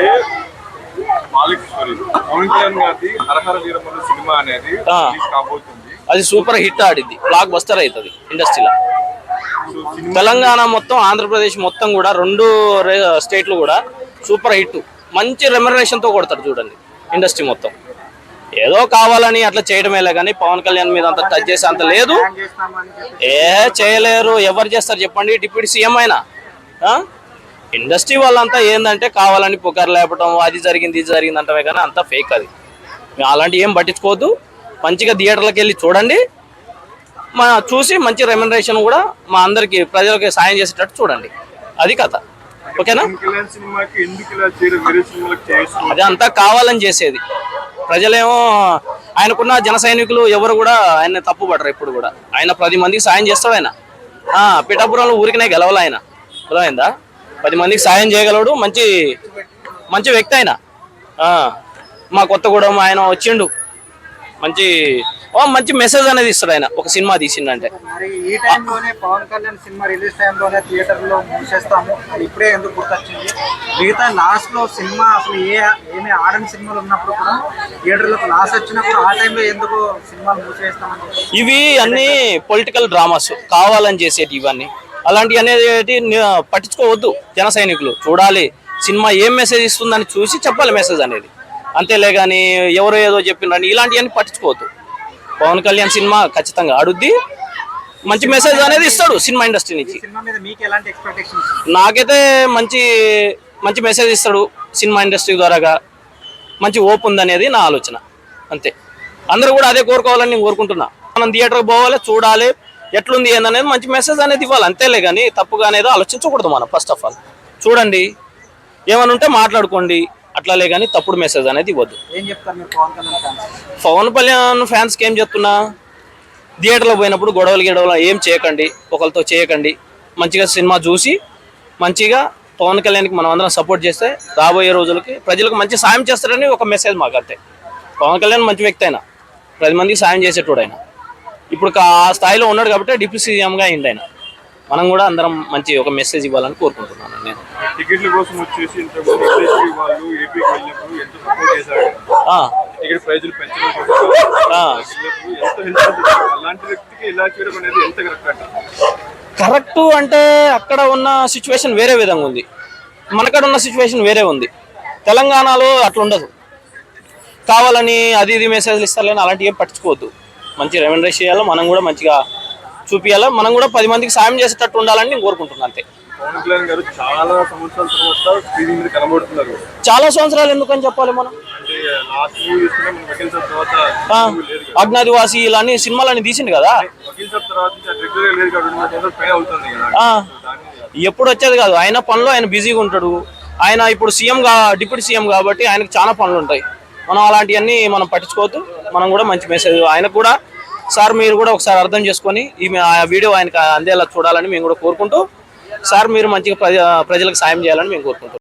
అంటే మాలికేశ్వరి పవన్ కళ్యాణ్ గారి హరహర వీరమల్లు సినిమా అనేది. రిలీజ్ కాబోతుంది. అది సూపర్ హిట్ ఆడిద్ది బ్లాక్ బస్టర్ అవుతుంది ఇండస్ట్రీలో. తెలంగాణ మొత్తం ఆంధ్రప్రదేశ్ మొత్తం కూడా రెండు స్టేట్లు కూడా సూపర్ హిట్. మంచి రెమ్యునరేషన్తో కొడతారు చూడండి ఇండస్ట్రీ మొత్తం. ఏదో కావాలని అట్లా చేయడమేలే కానీ పవన్ కళ్యాణ్ మీద అంత టచ్ చేసే అంత లేదు. ఏ చేయలేరు ఎవరు చేస్తారు చెప్పండి? డిప్యూటీ సీఎం అయినా? ఇండస్ట్రీ వాళ్ళంతా ఏంటంటే కావాలని పుకారు లేపడం అది జరిగింది ఇది జరిగింది అంటమే కానీ అంతా ఫేక్ అది. అలాంటివి ఏం పట్టించుకోవద్దు. మంచిగా థియేటర్లకు వెళ్ళి చూడండి. మా చూసి మంచి రెమ్యునరేషన్ కూడా మా అందరికి ప్రజలకి సాయం చేసేటట్టు చూడండి. అది కథ. ఓకేనా? అది అంతా కావాలని చేసేది. ప్రజలేమో ఆయనకున్న జన సైనికులు ఎవరు కూడా ఆయన తప్పు పడరు ఇప్పుడు కూడా. ఆయన పది మందికి సాయం చేస్తావు ఆయన. పిఠాపురంలో ఊరికినే గెలవాలి ఆయన. అర్థమైందా? పది మందికి సాయం చేయగలడు మంచి మంచి వ్యక్తి ఆయన. మా కొత్తగూడెం ఆయన వచ్చిండు. మంచి ఓ మంచి మెసేజ్ అనేది ఇస్తాడు ఆయన. ఒక సినిమా తీసిండంటే. ఈ టైంలోనే పవన్ కళ్యాణ్ సినిమా రిలీజ్ టైంలోనే థియేటర్లో మూసేస్తాము. ఇప్పుడే ఎందుకు గుర్తొచ్చింది? మిగతా లాస్ట్లో సినిమా అసలు ఏ ఏమి ఆడని సినిమాలు ఉన్నప్పుడు కూడా వచ్చినప్పుడు ఆ టైంలో ఎందుకు సినిమాలు మూసేస్తామని చెప్పి ఇవి అన్ని పొలిటికల్ డ్రామాస్ కావాలని చేసేటి ఇవన్నీ. అలాంటివి అనేది పట్టించుకోవద్దు జన సైనికులు. చూడాలి. సినిమా ఏం మెసేజ్ ఇస్తుందని చూసి చెప్పాలి మెసేజ్ అనేది. అంతేలే కానీ ఎవరో ఏదో చెప్పినని ఇలాంటివన్నీ పట్టించుకోవద్దు. పవన్ కళ్యాణ్ సినిమా ఖచ్చితంగా ఆడుద్ది. మంచి మెసేజ్ అనేది ఇస్తాడు సినిమా ఇండస్ట్రీ నుంచి. నాకైతే మంచి మంచి మెసేజ్ ఇస్తాడు సినిమా ఇండస్ట్రీ ద్వారాగా. మంచి ఓప్ ఉందనేది నా ఆలోచన. అంతే. అందరూ కూడా అదే కోరుకోవాలని నేను కోరుకుంటున్నా. మనం థియేటర్కి పోవాలి చూడాలి. ఎట్లుంది ఏందనేది మంచి మెసేజ్ అనేది ఇవ్వాలి. అంతేలే కానీ తప్పుగా అనేది ఆలోచించకూడదు మనం ఫస్ట్ ఆఫ్ ఆల్ చూడండి ఏమైనా ఉంటే మాట్లాడుకోండి. అట్లాలే కానీ తప్పుడు మెసేజ్ అనేది ఇవ్వద్దు. పవన్ కళ్యాణ్ ఫ్యాన్స్కి ఏం చెప్తున్నా? థియేటర్లో పోయినప్పుడు గొడవలు గిడవలు ఏం చేయకండి. ఒకరితో చేయకండి. మంచిగా సినిమా చూసి మంచిగా పవన్ కళ్యాణ్కి మనం అందరం సపోర్ట్ చేస్తే రాబోయే రోజులకి ప్రజలకు మంచి సాయం చేస్తారని ఒక మెసేజ్ మాకు అంతే పవన్ కళ్యాణ్ మంచి వ్యక్తి అయినా పది మందికి సాయం చేసేటోడు ఆయన ఇప్పుడు ఆ స్థాయిలో ఉన్నాడు కాబట్టి డిప్యూటీ సీఎంగా అయింది ఆయన. మనం కూడా అందరం మంచి ఒక మెసేజ్ ఇవ్వాలని కోరుకుంటున్నాను నేను. టికెట్ల కోసం వచ్చేసి ఇంతకుముందు ఇండస్ట్రీ వాళ్ళు ఏపీకి వెళ్ళినప్పుడు ఎంత సపోర్ట్ చేశారు? ఆ, టికెట్ ప్రైజులు పెంచడం కోసం ఆ. వెళ్ళినప్పుడు ఎంత హెల్ప్ చేశారు? అలాంటి వ్యక్తికి ఇలా చేయడం అనేది ఎంత కరెక్ట్ కరెక్ట్ అంటే అక్కడ ఉన్న సిచ్యువేషన్ వేరే విధంగా ఉంది. మనకాడ ఉన్న సిచ్యువేషన్ వేరే ఉంది. తెలంగాణలో అట్లా ఉండదు కావాలని అది ఇది మెసేజ్లు ఇస్తారని అలాంటివి ఏం పట్టించుకోవద్దు. మంచి రెమెండరేట్ చేయాలి? మనం కూడా మంచిగా చూపించాలి మనం కూడా పది మందికి సాయం చేసేటట్టు ఉండాలని నేను కోరుకుంటున్నాను అంతే. పవన్ కళ్యాణ్ గారు చాలా సంవత్సరాల తర్వాత మీద కనబడుతున్నారు. చాలా సంవత్సరాలు ఎందుకని చెప్పాలి మనం? అంటే లాస్ట్ మూవీ చూసుకుంటే మన వకీల్ సాబ్ తర్వాత ఆ, movie లేదు కదా. అజ్ఞాదివాసి ఇలా అన్ని సినిమాలన్నీ తీసిండు కదా? ఎప్పుడు వచ్చేది కాదు. ఆయన పనిలో ఆయన బిజీగా ఉంటాడు. ఆయన ఇప్పుడు సీఎం డిప్యూటీ సీఎం కాబట్టి ఆయనకు చాలా పనులు ఉంటాయి. మనం అలాంటివన్నీ మనం పట్టించుకోవద్దు. మనం కూడా మంచి మెసేజ్ ఆయన కూడా సార్ మీరు కూడా ఒకసారి అర్థం చేసుకొని ఈ ఆ వీడియో ఆయనకు అందేలా చూడాలని మేము కూడా కోరుకుంటూ సార్ మీరు మంచిగా ప్రజ ప్రజలకు సాయం చేయాలని మేము కోరుకుంటున్నాం.